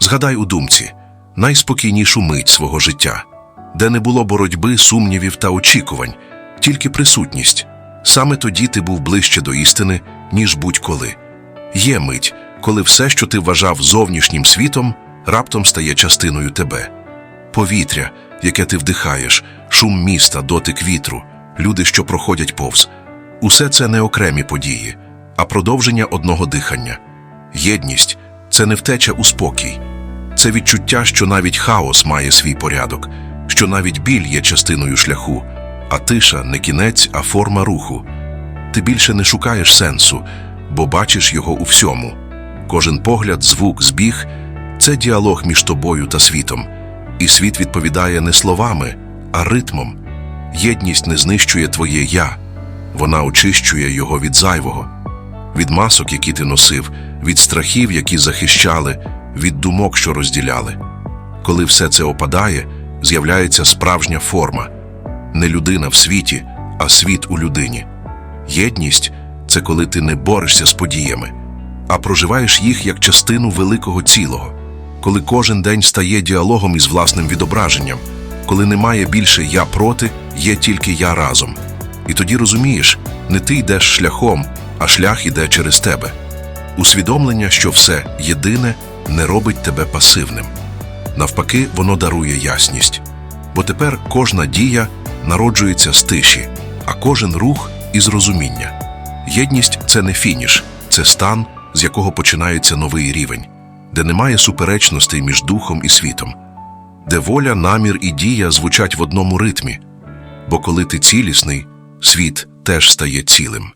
Згадай у думці найспокійнішу мить свого життя, де не було боротьби, сумнівів та очікувань, тільки присутність. Саме тоді ти був ближче до істини, ніж будь-коли. Є мить, коли все, що ти вважав зовнішнім світом, раптом стає частиною тебе. Повітря, яке ти вдихаєш, шум міста, дотик вітру, люди, що проходять повз. Усе це не окремі події, а продовження одного дихання. Єдність це не втеча у спокій, це відчуття, що навіть хаос має свій порядок, що навіть біль є частиною шляху, а тиша не кінець, а форма руху. Ти більше не шукаєш сенсу, бо бачиш його у всьому. Кожен погляд, звук, збіг це діалог між тобою та світом, і світ відповідає не словами, а ритмом. Єдність не знищує твоє я, вона очищує його від зайвого, від масок, які ти носив, від страхів, які захищали, від думок, що розділяли. Коли все це опадає, з'являється справжня форма не людина в світі, а світ у людині. Єдність це коли ти не борешся з подіями, а проживаєш їх як частину великого цілого, коли кожен день стає діалогом із власним відображенням, коли немає більше я проти, є тільки я разом. І тоді розумієш, не ти йдеш шляхом, а шлях іде через тебе. Усвідомлення, що все єдине, не робить тебе пасивним. Навпаки, воно дарує ясність. Бо тепер кожна дія народжується з тиші, а кожен рух із розуміння. Єдність це не фініш, це стан, з якого починається новий рівень, де немає суперечностей між духом і світом, де воля, намір і дія звучать в одному ритмі. Бо коли ти цілісний, світ теж стає цілим.